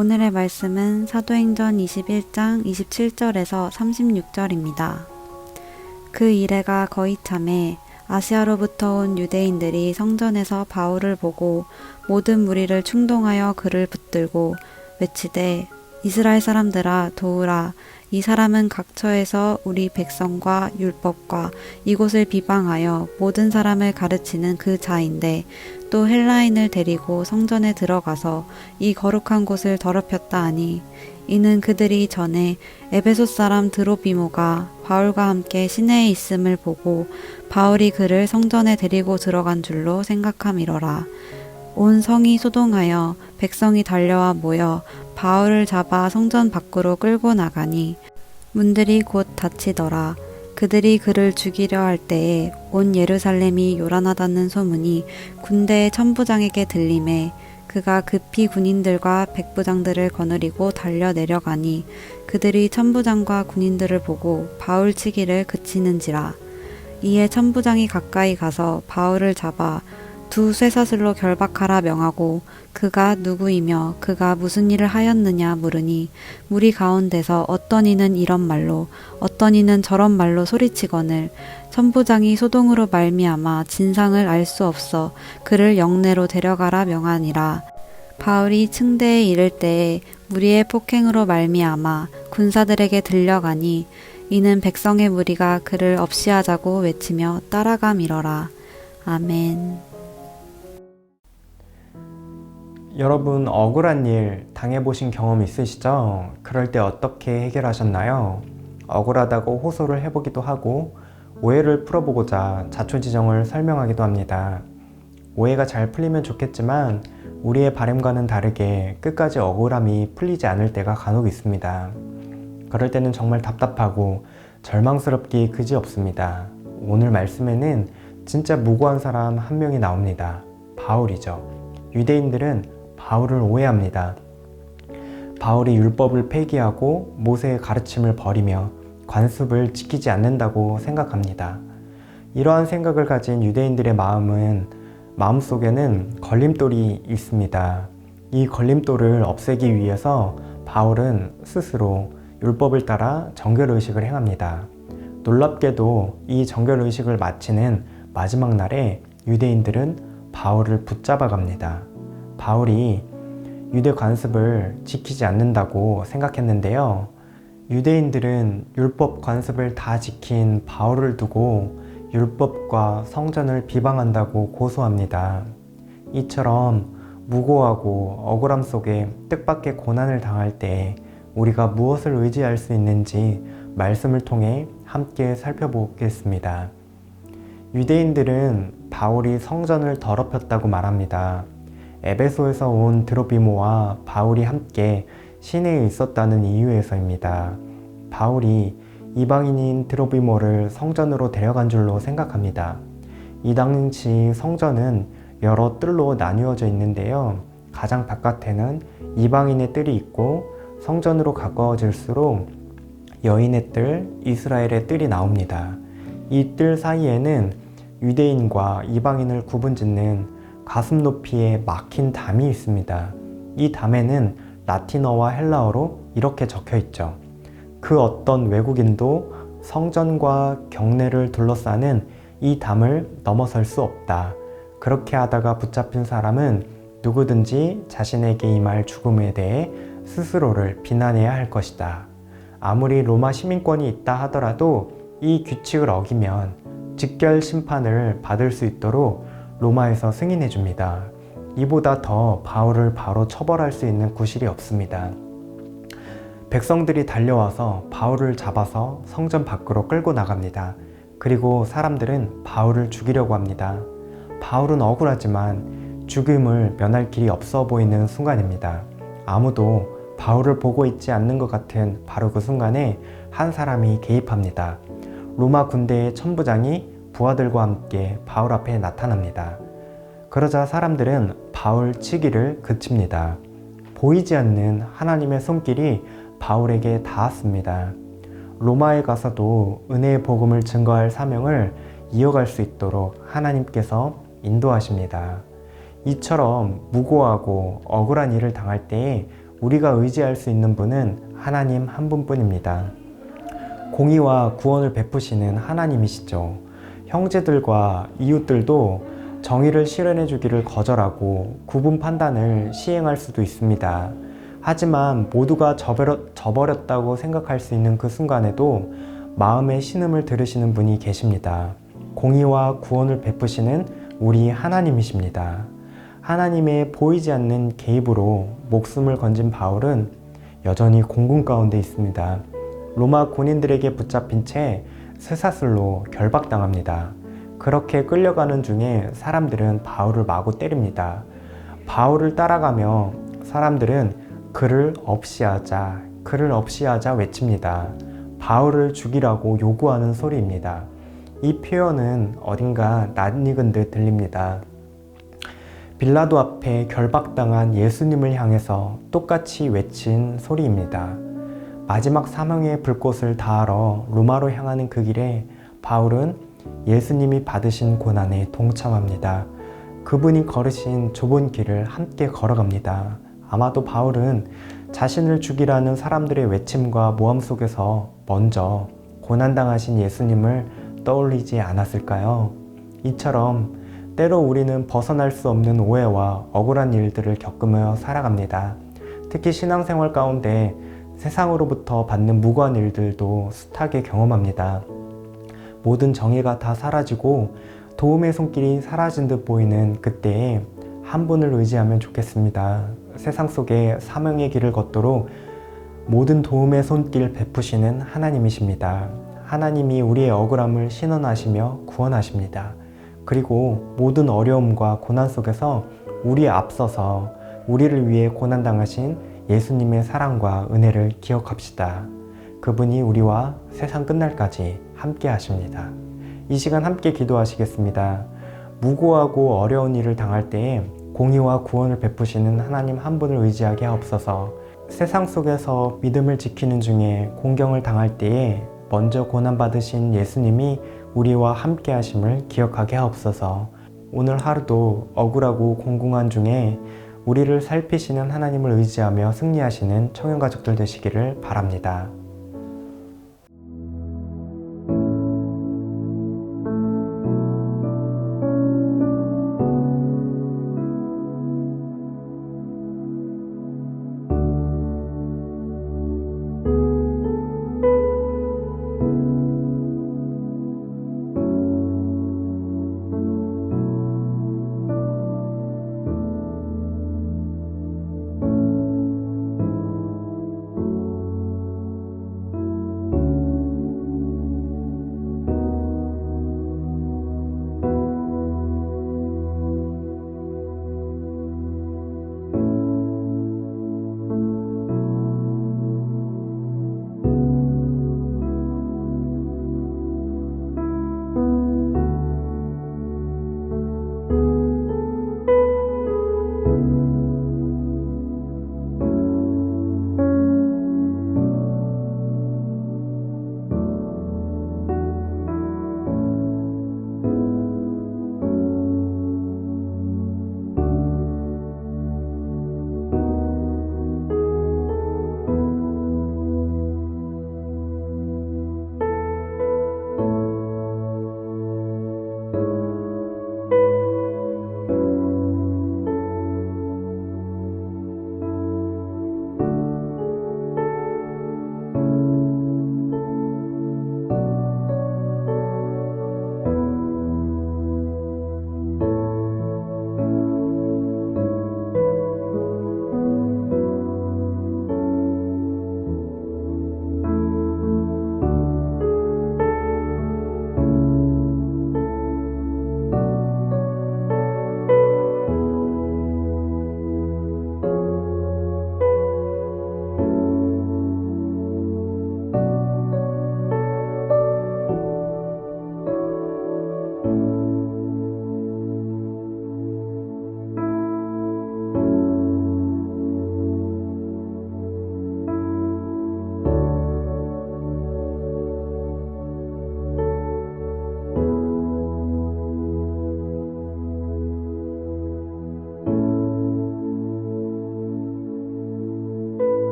오늘의 말씀은 사도행전 21장 27절에서 36절입니다. 그 이래가 거의 참에 아시아로부터 온 유대인들이 성전에서 바울을 보고 모든 무리를 충동하여 그를 붙들고 외치되 이스라엘 사람들아 도우라 이 사람은 각처에서 우리 백성과 율법과 이곳을 비방하여 모든 사람을 가르치는 그 자인데 또 헬라인을 데리고 성전에 들어가서 이 거룩한 곳을 더럽혔다 하니 이는 그들이 전에 에베소 사람 드로비모가 바울과 함께 시내에 있음을 보고 바울이 그를 성전에 데리고 들어간 줄로 생각함이러라. 온 성이 소동하여 백성이 달려와 모여 바울을 잡아 성전 밖으로 끌고 나가니 문들이 곧 닫히더라. 그들이 그를 죽이려 할 때에 온 예루살렘이 요란하다는 소문이 군대의 천부장에게 들림에 그가 급히 군인들과 백부장들을 거느리고 달려 내려가니 그들이 천부장과 군인들을 보고 바울 치기를 그치는지라 이에 천부장이 가까이 가서 바울을 잡아 두 쇠사슬로 결박하라 명하고 그가 누구이며 그가 무슨 일을 하였느냐 물으니 무리 가운데서 어떤 이는 이런 말로 어떤 이는 저런 말로 소리치거늘 천부장이 소동으로 말미암아 진상을 알 수 없어 그를 영내로 데려가라 명하니라 바울이 층대에 이를 때에 무리의 폭행으로 말미암아 군사들에게 들려가니 이는 백성의 무리가 그를 없이 하자고 외치며 따라가 밀어라 아멘. 여러분 억울한 일 당해보신 경험 있으시죠? 그럴 때 어떻게 해결하셨나요? 억울하다고 호소를 해보기도 하고 오해를 풀어보고자 자초지정을 설명하기도 합니다. 오해가 잘 풀리면 좋겠지만 우리의 바램과는 다르게 끝까지 억울함이 풀리지 않을 때가 간혹 있습니다. 그럴 때는 정말 답답하고 절망스럽기 그지 없습니다. 오늘 말씀에는 진짜 무고한 사람 한 명이 나옵니다. 바울이죠. 유대인들은 바울을 오해합니다. 바울이 율법을 폐기하고 모세의 가르침을 버리며 관습을 지키지 않는다고 생각합니다. 이러한 생각을 가진 유대인들의 마음은 마음속에는 걸림돌이 있습니다. 이 걸림돌을 없애기 위해서 바울은 스스로 율법을 따라 정결의식을 행합니다. 놀랍게도 이 정결의식을 마치는 마지막 날에 유대인들은 바울을 붙잡아 갑니다. 바울이 유대 관습을 지키지 않는다고 생각했는데요. 유대인들은 율법 관습을 다 지킨 바울을 두고 율법과 성전을 비방한다고 고소합니다. 이처럼 무고하고 억울함 속에 뜻밖의 고난을 당할 때 우리가 무엇을 의지할 수 있는지 말씀을 통해 함께 살펴보겠습니다. 유대인들은 바울이 성전을 더럽혔다고 말합니다. 에베소에서 온 드로비모와 바울이 함께 시내에 있었다는 이유에서입니다. 바울이 이방인인 드로비모를 성전으로 데려간 줄로 생각합니다. 이 당시 성전은 여러 뜰로 나뉘어져 있는데요. 가장 바깥에는 이방인의 뜰이 있고 성전으로 가까워질수록 여인의 뜰, 이스라엘의 뜰이 나옵니다. 이 뜰 사이에는 유대인과 이방인을 구분 짓는 가슴 높이에 막힌 담이 있습니다. 이 담에는 라틴어와 헬라어로 이렇게 적혀 있죠. 그 어떤 외국인도 성전과 경내를 둘러싸는 이 담을 넘어설 수 없다. 그렇게 하다가 붙잡힌 사람은 누구든지 자신에게 임할 죽음에 대해 스스로를 비난해야 할 것이다. 아무리 로마 시민권이 있다 하더라도 이 규칙을 어기면 직결 심판을 받을 수 있도록 로마에서 승인해 줍니다. 이보다 더 바울을 바로 처벌할 수 있는 구실이 없습니다. 백성들이 달려와서 바울을 잡아서 성전 밖으로 끌고 나갑니다. 그리고 사람들은 바울을 죽이려고 합니다. 바울은 억울하지만 죽음을 면할 길이 없어 보이는 순간입니다. 아무도 바울을 보고 있지 않는 것 같은 바로 그 순간에 한 사람이 개입합니다. 로마 군대의 천부장이 부하들과 함께 바울 앞에 나타납니다. 그러자 사람들은 바울 치기를 그칩니다. 보이지 않는 하나님의 손길이 바울에게 닿았습니다. 로마에 가서도 은혜의 복음을 증거할 사명을 이어갈 수 있도록 하나님께서 인도하십니다. 이처럼 무고하고 억울한 일을 당할 때에 우리가 의지할 수 있는 분은 하나님 한 분뿐입니다. 공의와 구원을 베푸시는 하나님이시죠. 형제들과 이웃들도 정의를 실현해 주기를 거절하고 구분 판단을 시행할 수도 있습니다. 하지만 모두가 저버려, 저버렸 다고 생각할 수 있는 그 순간에도 마음의 신음을 들으시는 분이 계십니다. 공의와 구원을 베푸시는 우리 하나님이십니다. 하나님의 보이지 않는 개입으로 목숨을 건진 바울은 여전히 공군 가운데 있습니다. 로마 군인들에게 붙잡힌 채 쇠사슬로 결박당합니다. 그렇게 끌려가는 중에 사람들은 바울을 마구 때립니다. 바울을 따라가며 사람들은 그를 없이 하자, 그를 없이 하자 외칩니다. 바울을 죽이라고 요구하는 소리입니다. 이 표현은 어딘가 낯익은 듯 들립니다. 빌라도 앞에 결박당한 예수님을 향해서 똑같이 외친 소리입니다. 마지막 사망의 불꽃을 다하러 로마로 향하는 그 길에 바울은 예수님이 받으신 고난에 동참합니다. 그분이 걸으신 좁은 길을 함께 걸어갑니다. 아마도 바울은 자신을 죽이라는 사람들의 외침과 모함 속에서 먼저 고난당하신 예수님을 떠올리지 않았을까요? 이처럼 때로 우리는 벗어날 수 없는 오해와 억울한 일들을 겪으며 살아갑니다. 특히 신앙생활 가운데 세상으로부터 받는 무고한 일들도 숱하게 경험합니다. 모든 정의가 다 사라지고 도움의 손길이 사라진 듯 보이는 그때에 한 분을 의지하면 좋겠습니다. 세상 속에 사명의 길을 걷도록 모든 도움의 손길 베푸시는 하나님이십니다. 하나님이 우리의 억울함을 신원하시며 구원하십니다. 그리고 모든 어려움과 고난 속에서 우리에 앞서서 우리를 위해 고난당하신 예수님의 사랑과 은혜를 기억합시다. 그분이 우리와 세상 끝날까지 함께 하십니다. 이 시간 함께 기도하시겠습니다. 무고하고 어려운 일을 당할 때에 공의와 구원을 베푸시는 하나님 한 분을 의지하게 하옵소서. 세상 속에서 믿음을 지키는 중에 공경을 당할 때에 먼저 고난받으신 예수님이 우리와 함께 하심을 기억하게 하옵소서. 오늘 하루도 억울하고 공공한 중에 우리를 살피시는 하나님을 의지하며 승리하시는 청년가족들 되시기를 바랍니다.